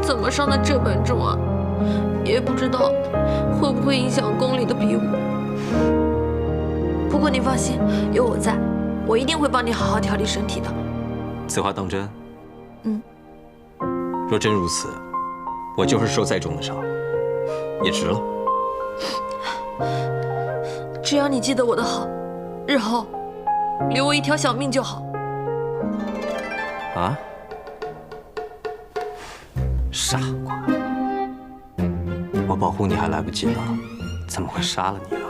怎么伤的这般重啊？也不知道会不会影响宫里的比武。不过你放心，有我在，我一定会帮你好好调理身体的。此话当真？嗯。若真如此，我就是受再重的伤，也值了。只要你记得我的好，日后留我一条小命就好。啊？傻瓜，我保护你还来不及呢，怎么会杀了你啊？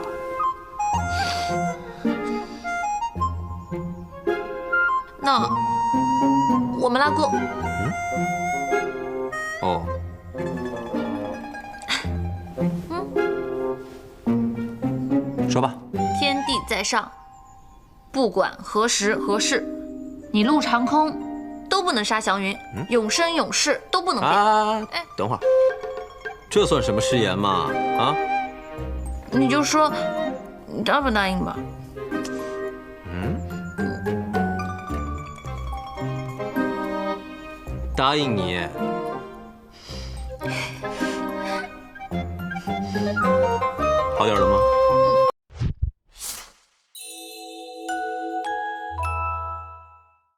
那我们拉钩。嗯哦。嗯。说吧。天地在上，不管何时何事，你陆长空都不能杀祥云，永生永世都不能变。啊！哎，等会儿，这算什么誓言嘛？啊？你就说，你答不答应吧？嗯答应你，好点了吗？